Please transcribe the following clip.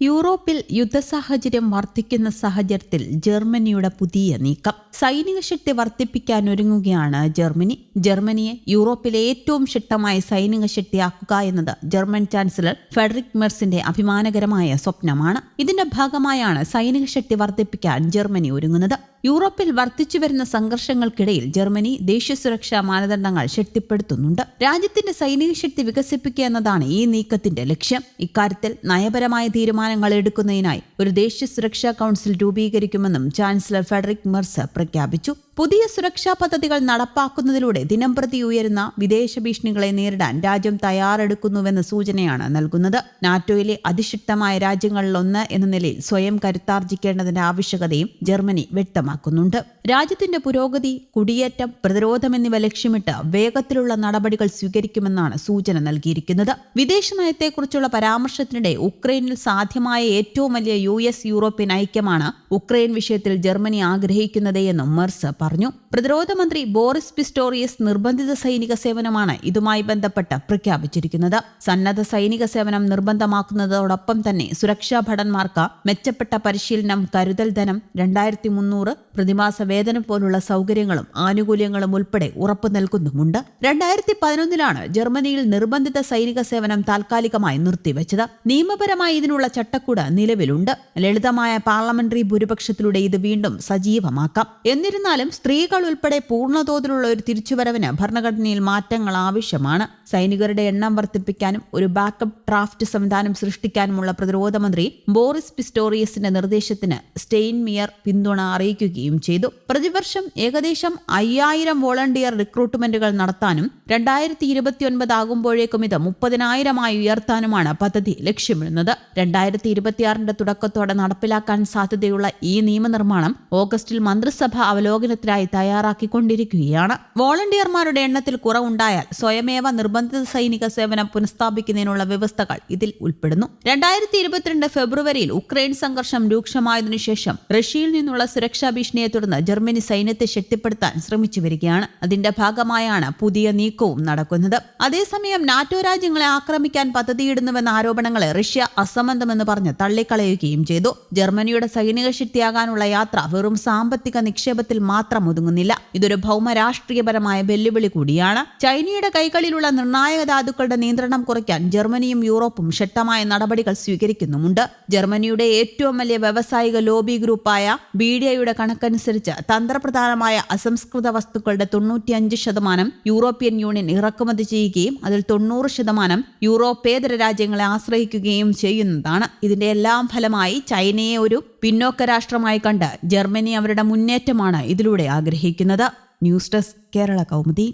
യൂറോപ്പിൽ യുദ്ധസാഹചര്യം വർദ്ധിക്കുന്ന സാഹചര്യത്തിൽ ജർമ്മനിയുടെ പുതിയ നീക്കം. സൈനിക ശക്തി വർദ്ധിപ്പിക്കാൻ ഒരുങ്ങുകയാണ് ജർമ്മനി. ജർമ്മനിയെ യൂറോപ്പിലെ ഏറ്റവും ശക്തമായ സൈനിക ശക്തിയാക്കുക എന്നത് ജർമ്മൻ ചാൻസലർ ഫെഡറിക് മെർസിന്റെ അഭിമാനകരമായ സ്വപ്നമാണ്. ഇതിന്റെ ഭാഗമായാണ് സൈനിക ശക്തി വർദ്ധിപ്പിക്കാൻ ജർമ്മനി ഒരുങ്ങുന്നത്. യൂറോപ്പിൽ വർദ്ധിച്ചുവരുന്ന സംഘർഷങ്ങൾക്കിടയിൽ ജർമ്മനി ദേശീയ സുരക്ഷാ മാനദണ്ഡങ്ങൾ ശക്തിപ്പെടുത്തുന്നുണ്ട്. രാജ്യത്തിന്റെ സൈനിക ശക്തി വികസിപ്പിക്കുക എന്നതാണ് ഈ നീക്കത്തിന്റെ ലക്ഷ്യം. ഇക്കാര്യത്തിൽ നയപരമായ തീരുമാനങ്ങൾ എടുക്കുന്നതിനായി ഒരു ദേശീയ സുരക്ഷാ കൗൺസിൽ രൂപീകരിക്കുമെന്നും ചാൻസലർ ഫെഡറിക് മെർസ് പ്രഖ്യാപിച്ചു. പുതിയ സുരക്ഷാ പദ്ധതികൾ നടപ്പാക്കുന്നതിലൂടെ ദിനംപ്രതി ഉയരുന്ന വിദേശ ഭീഷണികളെ നേരിടാൻ രാജ്യം തയ്യാറെടുക്കുന്നുവെന്ന സൂചനയാണ് നൽകുന്നത്. നാറ്റോയിലെ അതിശക്തമായ രാജ്യങ്ങളിലൊന്ന് എന്ന നിലയിൽ സ്വയം കരുത്താർജിക്കേണ്ടതിന്റെ ആവശ്യകതയും ജർമ്മനി വ്യക്തമാക്കുന്നുണ്ട്. രാജ്യത്തിന്റെ പുരോഗതി കുടിയേറ്റം പ്രതിരോധം എന്നിവ ലക്ഷ്യമിട്ട് വേഗത്തിലുള്ള നടപടികൾ സ്വീകരിക്കുമെന്നാണ് സൂചന നൽകിയിരിക്കുന്നത്. വിദേശ നയത്തെക്കുറിച്ചുള്ള പരാമർശത്തിനിടെ ഉക്രൈനിൽ സാധ്യമായ ഏറ്റവും വലിയ യു എസ് യൂറോപ്യൻ ഐക്യമാണ് ഉക്രൈൻ വിഷയത്തിൽ ജർമ്മനി ആഗ്രഹിക്കുന്നത് എന്നും മെർസ് പറഞ്ഞു പ്രതിരോധ മന്ത്രി ബോറിസ് പിസ്റ്റോറിയസ് നിർബന്ധിത സൈനിക സേവനമാണ് ഇതുമായി ബന്ധപ്പെട്ട് പ്രഖ്യാപിച്ചിരിക്കുന്നത്. സന്നദ്ധ സൈനിക സേവനം നിർബന്ധമാക്കുന്നതോടൊപ്പം തന്നെ സുരക്ഷാ ഭടന്മാർക്ക് മെച്ചപ്പെട്ട പരിശീലനം കരുതൽ ധനം രണ്ടായിരത്തി മുന്നൂറ് പ്രതിമാസ വേതനം പോലുള്ള സൗകര്യങ്ങളും ആനുകൂല്യങ്ങളും ഉൾപ്പെടെ ഉറപ്പു നൽകുന്നുമുണ്ട്. രണ്ടായിരത്തി പതിനൊന്നിലാണ് ജർമ്മനിയിൽ നിർബന്ധിത സൈനിക സേവനം താൽക്കാലികമായി നിർത്തിവെച്ചത്. നിയമപരമായി ഇതിനുള്ള ചട്ടക്കൂട് നിലവിലുണ്ട്. ലളിതമായ പാർലമെന്ററി ഭൂരിപക്ഷത്തിലൂടെ ഇത് വീണ്ടും സജീവമാക്കാം. എന്നിരുന്നാലും സ്ത്രീകൾ ഉൾപ്പെടെ പൂർണതോതിലുള്ള ഒരു തിരിച്ചുവരവിന് ഭരണഘടനയിൽ മാറ്റങ്ങൾ ആവശ്യമാണ്. സൈനികരുടെ എണ്ണം വർദ്ധിപ്പിക്കാനും ഒരു ബാക്കപ്പ് ഡ്രാഫ്റ്റ് സംവിധാനം സൃഷ്ടിക്കാനുമുള്ള പ്രതിരോധ മന്ത്രി ബോറിസ് പിസ്റ്റോറിയസിന്റെ നിർദ്ദേശത്തിന് സ്റ്റെയിൻമിയർ പിന്തുണ അറിയിക്കുകയും ചെയ്തു. പ്രതിവർഷം ഏകദേശം അയ്യായിരം വോളണ്ടിയർ റിക്രൂട്ട്മെന്റുകൾ നടത്താനും രണ്ടായിരത്തി ഇരുപത്തിയൊൻപത് ആകുമ്പോഴേക്കും ഇത് മുപ്പതിനായിരമായി ഉയർത്താനുമാണ് പദ്ധതി ലക്ഷ്യമിടുന്നത്. രണ്ടായിരത്തി ഇരുപത്തിയാറിന്റെ തുടക്കത്തോടെ നടപ്പിലാക്കാൻ സാധ്യതയുള്ള ഈ നിയമനിർമ്മാണം ഓഗസ്റ്റിൽ മന്ത്രിസഭ അവലോകനത്തിനായി തയ്യാറാക്കിക്കൊണ്ടിരിക്കുകയാണ്. വോളണ്ടിയർമാരുടെ എണ്ണത്തിൽ കുറവുണ്ടായാൽ സ്വയമേവ നിർബന്ധിത സൈനിക സേവനം പുനഃസ്ഥാപിക്കുന്നതിനുള്ള വ്യവസ്ഥകൾ ഇതിൽ ഉൾപ്പെടുന്നു. രണ്ടായിരത്തി ഇരുപത്തിരണ്ട് ഫെബ്രുവരിയിൽ ഉക്രൈൻ സംഘർഷം രൂക്ഷമായതിനു ശേഷം റഷ്യയിൽ നിന്നുള്ള സുരക്ഷാ ഭീഷണിയെ തുടർന്ന് ജർമ്മനി സൈന്യത്തെ ശക്തിപ്പെടുത്താൻ ശ്രമിച്ചു വരികയാണ്. അതിന്റെ ഭാഗമായാണ് പുതിയ നീക്കവും നടക്കുന്നത്. അതേസമയം നാറ്റോ രാജ്യങ്ങളെ ആക്രമിക്കാൻ പദ്ധതിയിടുന്നുവെന്ന ആരോപണങ്ങളെ റഷ്യ അസംബന്ധമെന്ന് പറഞ്ഞ് തള്ളിക്കളയുകയും ചെയ്തു. ജർമ്മനിയുടെ സൈനിക ശക്തിയാകാനുള്ള യാത്ര വെറും സാമ്പത്തിക നിക്ഷേപത്തിൽ മാത്രം ഒതുങ്ങുന്നില്ല ഇതൊരു ഭൗമ രാഷ്ട്രീയപരമായ വെല്ലുവിളി കൂടിയാണ്. ചൈനയുടെ കൈകളിലുള്ള നിർണായക ധാതുക്കളുടെ നിയന്ത്രണം കുറയ്ക്കാൻ ജർമ്മനിയും യൂറോപ്പും ശക്തമായ നടപടികൾ സ്വീകരിക്കുന്നുമുണ്ട്. ജർമ്മനിയുടെ ഏറ്റവും വലിയ വ്യവസായിക ലോബി ഗ്രൂപ്പായ ബിഡിഐയുടെ കണക്കനുസരിച്ച് തന്ത്രപ്രധാനമായ അസംസ്കൃത വസ്തുക്കളുടെ തൊണ്ണൂറ്റിയഞ്ച് ശതമാനം യൂറോപ്യൻ യൂണിയൻ ഇറക്കുമതി ചെയ്യുകയും അതിൽ തൊണ്ണൂറ് ശതമാനം യൂറോപ്പേതര രാജ്യങ്ങളെ ആശ്രയിക്കുകയും ചെയ്യുന്നതാണ്. ഇതിന്റെ എല്ലാം ഫലമായി ചൈനയെ ഒരു പിന്നോക്ക രാഷ്ട്രമായി കണ്ട് ജർമ്മനി അവരുടെ മുന്നേറ്റമാണ് ഇതിലൂടെ ആഗ്രഹിക്കുന്നത്. News desk Kerala Kaumudi.